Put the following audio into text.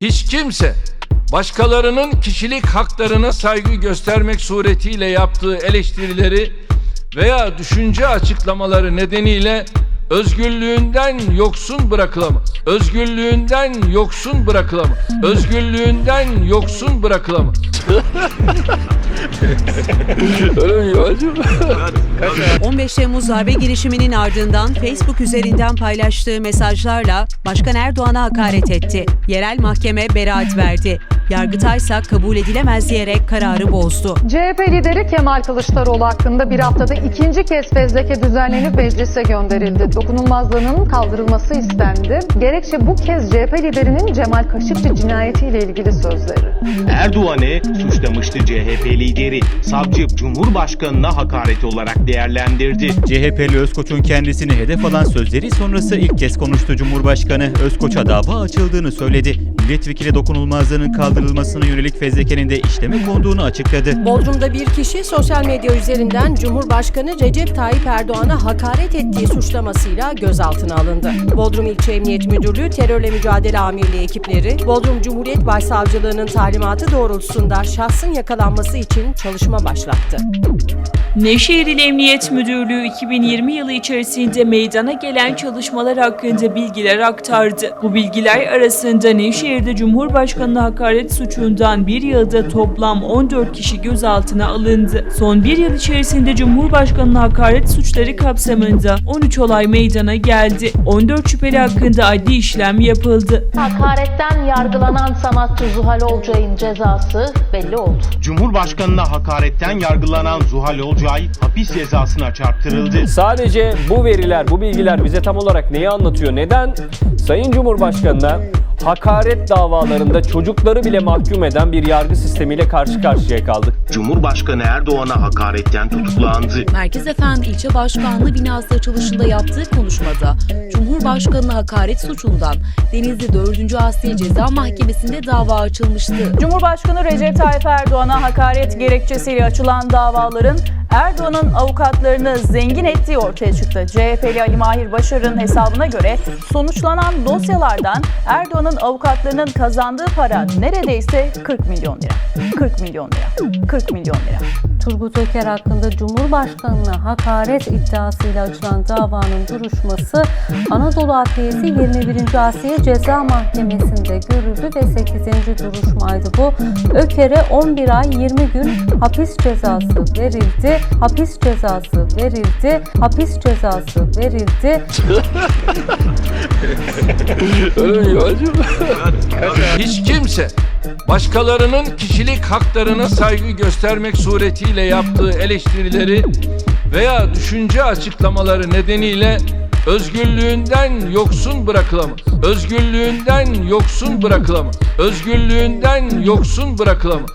Hiç kimse başkalarının kişilik haklarına saygı göstermek suretiyle yaptığı eleştirileri veya düşünce açıklamaları nedeniyle özgürlüğünden yoksun bırakılamaz. Özgürlüğünden yoksun bırakılamaz. Özgürlüğünden yoksun bırakılamaz. Öyle mi Yuvacım? 15 Temmuz darbe girişiminin ardından Facebook üzerinden paylaştığı mesajlarla Başkan Erdoğan'a hakaret etti. Yerel mahkeme beraat verdi. Yargıtaysa kabul edilemez diyerek kararı bozdu. CHP lideri Kemal Kılıçdaroğlu hakkında bir haftada ikinci kez fezleke düzenlenip meclise gönderildi. Dokunulmazlığının kaldırılması istendi. Gerekçe bu kez CHP liderinin Cemal Kaşıkçı cinayetiyle ilgili sözleri. Erdoğan'ı suçlamıştı CHP lideri. Savcı Cumhurbaşkanı'na hakaret olarak değerlendirdi. CHP'li Özkoç'un kendisini hedef alan sözleri sonrası ilk kez konuştu Cumhurbaşkanı. Özkoç'a dava açıldığını söyledi. Milletvekili dokunulmazlığının kaldırılmasına yönelik fezlekenin de işleme konduğunu açıkladı. Bodrum'da bir kişi sosyal medya üzerinden Cumhurbaşkanı Recep Tayyip Erdoğan'a hakaret ettiği suçlamasıyla gözaltına alındı. Bodrum İlçe Emniyet Müdürlüğü Terörle Mücadele Amirliği ekipleri Bodrum Cumhuriyet Başsavcılığı'nın talimatı doğrultusunda şahsın yakalanması için çalışma başlattı. Nevşehir İl Emniyet Müdürlüğü 2020 yılı içerisinde meydana gelen çalışmalar hakkında bilgiler aktardı. Bu bilgiler arasında Nevşehir'de Cumhurbaşkanı'na hakaret suçundan bir yılda toplam 14 kişi gözaltına alındı. Son bir yıl içerisinde Cumhurbaşkanı'na hakaret suçları kapsamında 13 olay meydana geldi. 14 şüpheli hakkında adli işlem yapıldı. Hakaretten yargılanan sanatçı Zuhal Olcay'ın cezası belli oldu. Cumhurbaşkanı'na hakaretten yargılanan Zuhal Olcay hapis cezasına çarptırıldı. Sadece bu veriler, bu bilgiler bize tam olarak neyi anlatıyor? Neden Sayın Cumhurbaşkanı'na hakaret davalarında çocukları bile mahkum eden bir yargı sistemiyle karşı karşıya kaldık? Cumhurbaşkanı Erdoğan'a hakaretten tutuklandı. Merkez Efendi İlçe Başkanlığı binası açılışında yaptığı konuşmada Cumhurbaşkanı'na hakaret suçundan Denizli 4. Asliye Ceza Mahkemesi'nde dava açılmıştı. Cumhurbaşkanı Recep Tayyip Erdoğan'a hakaret gerekçesiyle açılan davaların Erdoğan'ın avukatlarını zengin ettiği ortaya çıktı. CHP'li Ali Mahir Başar'ın hesabına göre sonuçlanan dosyalardan Erdoğan'ın avukatlarının kazandığı para neredeyse 40 milyon lira. 40 milyon lira. 40 milyon lira. Turgut Öker hakkında Cumhurbaşkanı'na hakaret iddiasıyla açılan davanın duruşması Anadolu Adliyesi 21. Asliye Ceza Mahkemesi'nde görüldü ve 8. duruşmaydı bu. Öker'e 11 ay 20 gün hapis cezası verildi. Hapis cezası verildi. Hapis cezası verildi. Öyle mi Yuvacım? Hiç kimse başkalarının kişilik haklarına saygı göstermek suretiyle yaptığı eleştirileri veya düşünce açıklamaları nedeniyle özgürlüğünden yoksun bırakılamaz. Özgürlüğünden yoksun bırakılamaz. Özgürlüğünden yoksun bırakılamaz.